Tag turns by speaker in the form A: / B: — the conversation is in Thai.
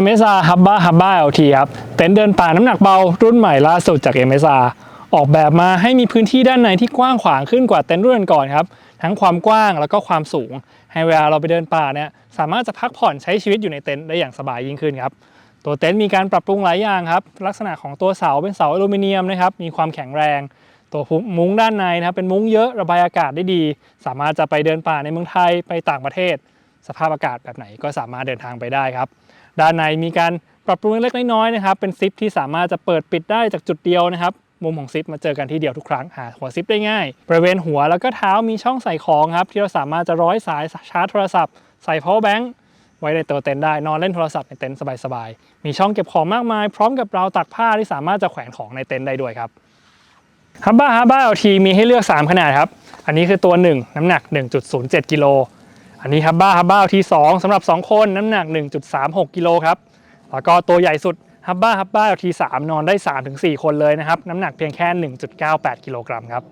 A: MSR Hubba Hubba LT ครับเต็นท์เดินป่าน้ำหนักเบารุ่นใหม่ล่าสุดจาก MSR ออกแบบมาให้มีพื้นที่ด้านในที่กว้างขวางขึ้นกว่าเต็นท์รุ่นก่อนครับ ทั้งความกว้างแล้วก็ความสูง ให้เวลาเราไปเดินป่าเนี่ยสามารถจะพักผ่อนใช้ชีวิตอยู่ในเต็นท์ได้อย่างสบายยิ่งขึ้นครับตัวเต็นท์มีการปรับปรุงหลายอย่างครับลักษณะของตัวเสาเป็นเสาอลูมิเนียมนะครับมีความแข็งแรง ตัวมุ้งด้านในนะครับเป็นมุ้งเยอะระบายอากาศได้ดี สามารถจะไปเดินป่าในเมืองไทยไปต่างประเทศ สภาพอากาศแบบไหนก็สามารถเดินทางไปได้ครับ ด้านในมีการปรับปรุงเล็กน้อยนะครับ เป็นซิปที่สามารถจะเปิดปิดได้จากจุดเดียวนะครับมุมของซิปมาเจอกันที่เดียวทุกครั้งหาหัวซิปได้ง่าย บริเวณหัวแล้วก็เท้ามีช่องใส่ของครับ ที่เราสามารถจะร้อยสายชาร์จโทรศัพท์ ใส่ power bank ไว้ในตัวเต็นท์ได้นอนเล่นโทรศัพท์ในเต็นท์สบายๆ มีช่องเก็บของมากมาย พร้อมกับราวตักผ้าที่สามารถจะแขวนของในเต็นท์ได้ด้วยครับฮับบ้าฮับบ้าเอทีมีให้เลือก 3 ขนาดครับ อันนี้คือตัว 1 น้ำหนัก 1.07 กิโล อันนี้ฮับบ้าฮับบ้าเอที2สำหรับ 2 คนน้ำหนัก 1.36 กิโลครับ แล้วก็ตัวใหญ่สุดฮับบ้าฮับบ้าเอที3นอนได้ 3-4 คนเลยนะครับ น้ำหนักเพียงแค่ 1.98 กิโลกรัมครับ